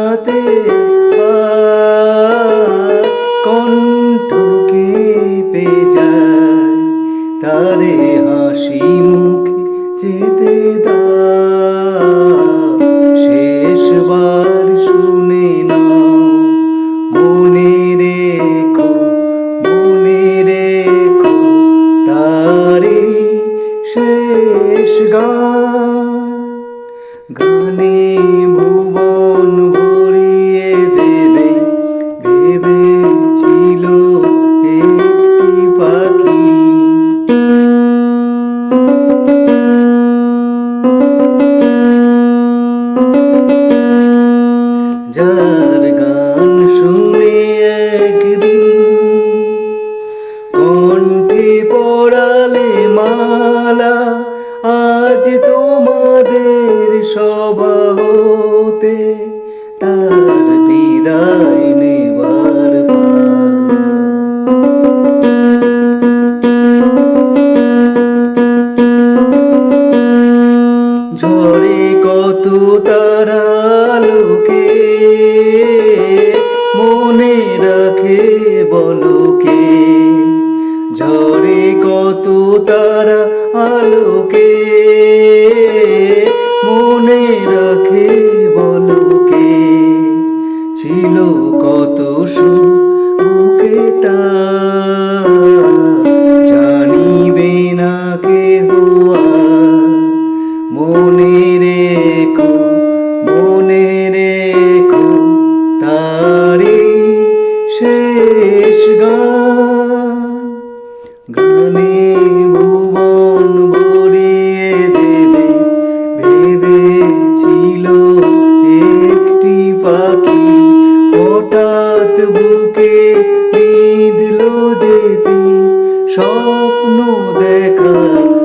শোনাতে হয়, কণ্ঠ কেঁপে যায়? তারে হাসি মুখে যেতে দাও। শেষবার রেখো মনে রেখো তারে শেষ গান। গানে যার গান শুনে একদিন কণ্ঠে পড়ালে মালা আজ তোমাদের হতে কত তারা আলোকে মনে রাখে বলকে ছিল কত সুখ তা জানিবে না কেহ আর। বুকে বিঁধলো যে স্বপ্ন দেখা